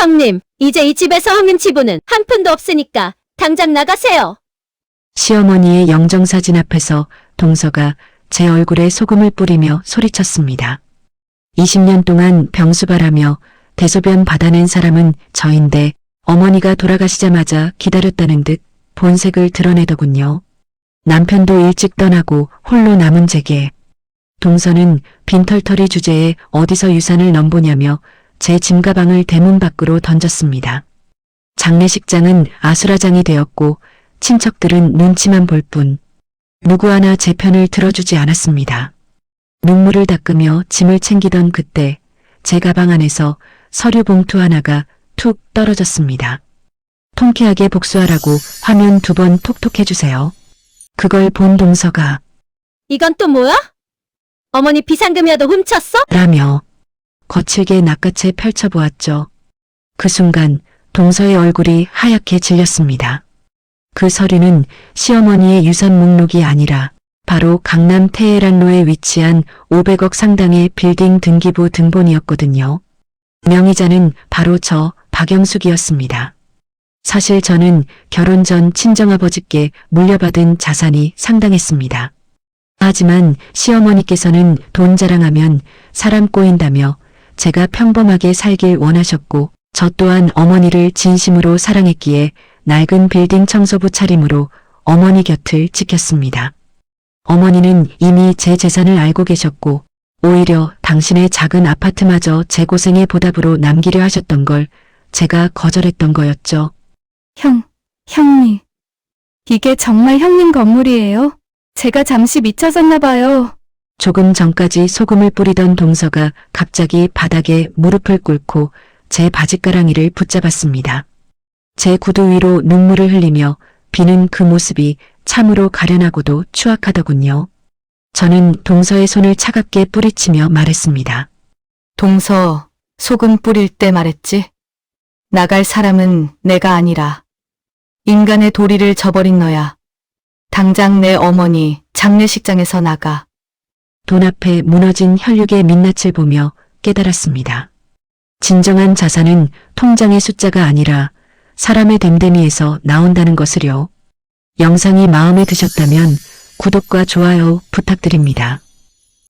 형님, 이제 이 집에서 없는 지분은 한 푼도 없으니까 당장 나가세요. 시어머니의 영정사진 앞에서 동서가 제 얼굴에 소금을 뿌리며 소리쳤습니다. 20년 동안 병수발하며 대소변 받아낸 사람은 저인데 어머니가 돌아가시자마자 기다렸다는 듯 본색을 드러내더군요. 남편도 일찍 떠나고 홀로 남은 제게 동서는 빈털터리 주제에 어디서 유산을 넘보냐며 제 짐가방을 대문 밖으로 던졌습니다. 장례식장은 아수라장이 되었고 친척들은 눈치만 볼 뿐 누구 하나 제 편을 들어주지 않았습니다. 눈물을 닦으며 짐을 챙기던 그때 제 가방 안에서 서류 봉투 하나가 툭 떨어졌습니다. 통쾌하게 복수하라고 화면 두 번 톡톡해주세요. 그걸 본 동서가 이건 또 뭐야? 어머니 비상금이라도 훔쳤어? 라며 거칠게 낚아채 펼쳐보았죠. 그 순간 동서의 얼굴이 하얗게 질렸습니다. 그 서류는 시어머니의 유산 목록이 아니라 바로 강남 테헤란로에 위치한 500억 상당의 빌딩 등기부 등본이었거든요. 명의자는 바로 저 박영숙이었습니다. 사실 저는 결혼 전 친정아버지께 물려받은 자산이 상당했습니다. 하지만 시어머니께서는 돈 자랑하면 사람 꼬인다며 제가 평범하게 살길 원하셨고 저 또한 어머니를 진심으로 사랑했기에 낡은 빌딩 청소부 차림으로 어머니 곁을 지켰습니다. 어머니는 이미 제 재산을 알고 계셨고 오히려 당신의 작은 아파트마저 제 고생의 보답으로 남기려 하셨던 걸 제가 거절했던 거였죠. 형, 형님. 이게 정말 형님 건물이에요? 제가 잠시 미쳐졌나 봐요. 조금 전까지 소금을 뿌리던 동서가 갑자기 바닥에 무릎을 꿇고 제 바지가랑이를 붙잡았습니다. 제 구두 위로 눈물을 흘리며 비는 그 모습이 참으로 가련하고도 추악하더군요. 저는 동서의 손을 차갑게 뿌리치며 말했습니다. 동서, 소금 뿌릴 때 말했지? 나갈 사람은 내가 아니라 인간의 도리를 저버린 너야. 당장 내 어머니 장례식장에서 나가. 돈 앞에 무너진 혈육의 민낯을 보며 깨달았습니다. 진정한 자산은 통장의 숫자가 아니라 사람의 됨됨이에서 나온다는 것을요. 영상이 마음에 드셨다면 구독과 좋아요 부탁드립니다.